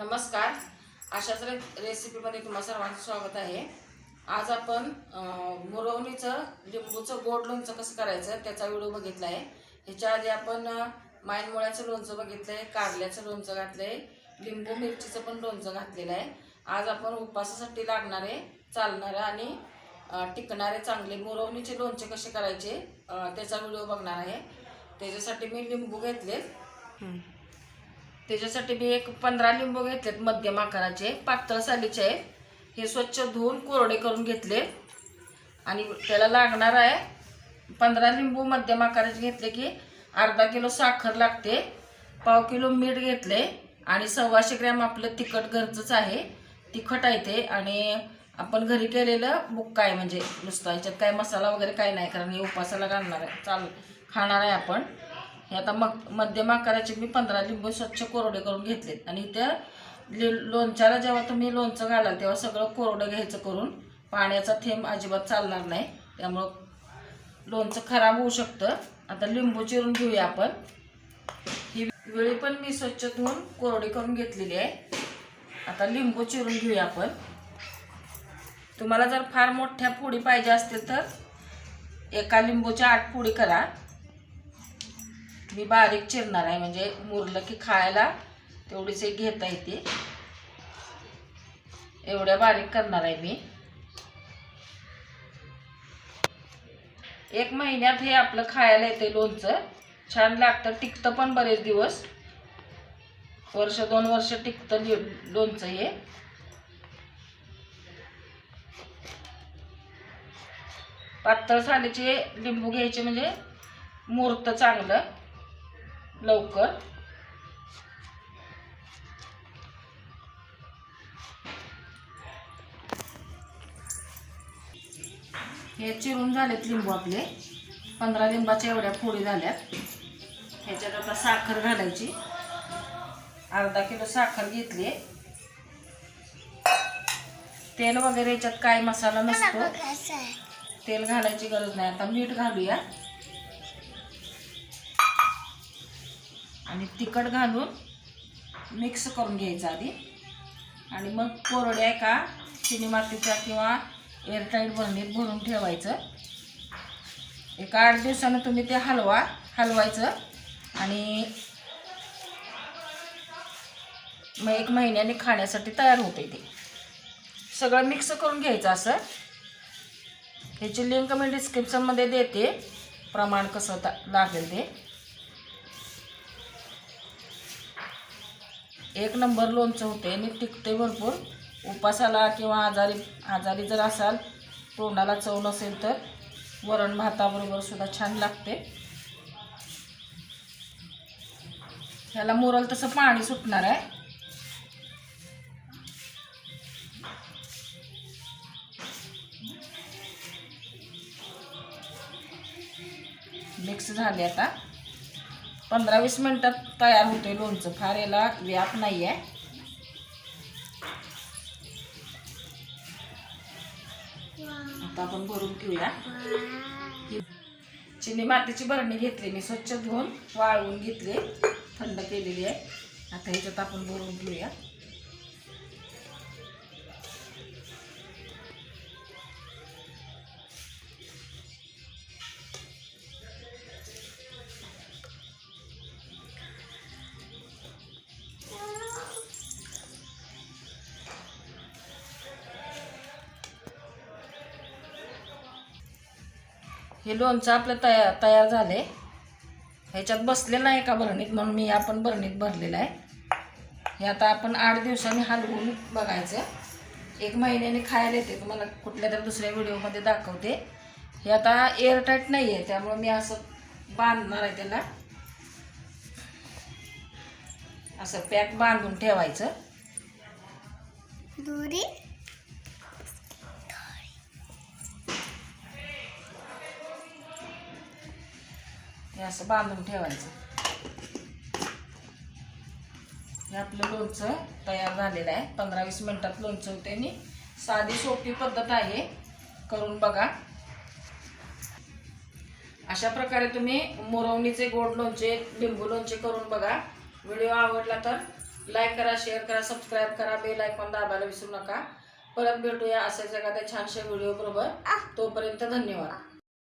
नमस्कार. अशाच रे रेसिपीमध्ये तुम्हा सर्वांचं स्वागत आहे. आज आपण मुरवणीचं लिंबूचं गोड लोणचं कसं करायचं त्याचा व्हिडिओ बघितला आहे ह्याच्या आधी आपण मायनमुळ्याचं माईनमुळ्याचं लोणचं बघितलं आहे कारल्याचं लोणचं घातलं आहे लिंबू मिरचीचं पण लोणचं घातलेलं आहे. आज आपण उपवासासाठी लागणारे चालणारे आणि टिकणारे चांगले. मुरवणीचे लोणचे कसे करायचे त्याचा व्हिडिओ बघणार आहे. त्याच्यासाठी मी लिंबू घेतले त्याच्यासाठी मी एक पंधरा लिंबू घेतलेत मध्यम आकाराचे पातळ सालीचे आहेत. हे स्वच्छ धुवून कोरडे करून घेतले. आणि त्याला लागणार आहे पंधरा लिंबू मध्यम आकाराचे घेतले की अर्धा किलो साखर लागते. पाव किलो मीठ घेतले आणि सव्वाशे ग्रॅम आपलं तिखट घरचंच आहे. तिखट आहे ते आणि आपण घरी केलेलं बुक्का आहे म्हणजे नुसतं याच्यात काय मसाला वगैरे काही नाही कारण हे उपासाला घालणार आहे चाल खाणार आहे आपण. आता मग मध्यम आकाराचे मी पंधरा लिंबू स्वच्छ कोरडे करून घेतलेत. आणि त्या लि लोणच्याला जेव्हा तुम्ही लोणचं घालाल तेव्हा सगळं कोरडं घ्यायचं करून पाण्याचा थेंब अजिबात चालणार नाही. त्यामुळं लोणचं खराब होऊ शकतं. आता लिंबू चिरून घेऊया आपण. ही वेळी पण मी स्वच्छ धुवून कोरडी करून घेतलेली आहे. आता लिंबू चिरून घेऊया आपण. तुम्हाला जर फार मोठ्या फोडी पाहिजे असतील तर एका लिंबूच्या आठ फोडी करा. मी बारीक चिरणार आहे म्हणजे मुरलं की खायला तेवढीच एक घेता येते. एवढ्या बारीक करणार आहे मी. एक महिन्यात हे आपलं खायला येते लोणचं. छान लागतं टिकतं पण बरेच दिवस. वर्ष दोन वर्ष टिकतं लि- लोणचं हे. पातळ सालीचे लिंबू घ्यायचे म्हणजे मुहूर्त चांगलं. लवकर. हे चिरून झालेत लिंबू आपले. पंधरा लिंबाच्या एवढ्या फोडी झाल्यात. ह्याच्यात आता साखर घालायची. अर्धा किलो साखर घेतली. तेल वगैरे याच्यात काय मसाला नसतो. तेल घालायची गरज नाही. आता मीठ घालूया. आणि तिखट घालून मिक्स करून घ्यायचं आधी. आणि मग कोरड्या का चिनी मातीच्या किंवा एअरटाईट बरणीत भरून ठेवायचं. एक आठ दिवसानं तुम्ही ते हलवा हलवायचं. आणि मग एक महिन्याने खाण्यासाठी तयार होते ते. सगळं मिक्स करून घ्यायचं असं. ह्याची लिंक मी डिस्क्रिप्शनमध्ये देते. प्रमाण कसं लागेल ते. एक नंबर लोणचं होते आणि टिकते भरपूर. उपासाला किंवा आजारी आजारी जर असाल तोंडाला चव नसेल तर वरण भाताबरोबर सुद्धा छान लागते. ह्याला मोरल तसं पाणी सुटणार आहे. मिक्स झाले आता. पंधरा वीस मिनटात तयार होते लोणचं. फार याला व्याप नाही आहे आता आपण भरून घेऊया. चिनी मातीची बरणी घेतली मी स्वच्छ धुवून वाळवून घेतली. थंड केलेली आहे. आता ह्याच्यात आपण भरून घेऊया. हे लोणचं आपलं तया तयार झालं आहे ह्याच्यात बसलेलं आहे का भरणीत म्हणून मी आपण भरणीत भरलेलं आहे. हे आता आपण आठ दिवसांनी हलवून बघायचं. एक महिन्याने खायला येते. तुम्हाला कुठल्या तरी दुसऱ्या व्हिडिओमध्ये दाखवते. हे आता एअरटाईट नाही आहे त्यामुळं मी असं बांधणार आहे त्याला. असं पॅक बांधून ठेवायचं. दुरी हे असं बांधून ठेवायचं. हे आपलं लोणचं तयार झालेलं आहे. पंधरा वीस मिनिटात लोणचं होते आणि साधी सोपी पद्धत आहे. करून बघा. अशा प्रकारे तुम्ही मोरवणीचे गोड लोणचे लिंबू लोणचे करून बघा. व्हिडिओ आवडला तर लाईक करा शेअर करा सबस्क्राईब करा. बेल आयकॉन दाबायला विसरू नका. परत भेटूया अशाच एखाद्या छानशा व्हिडिओ बरोबर. तोपर्यंत धन्यवाद.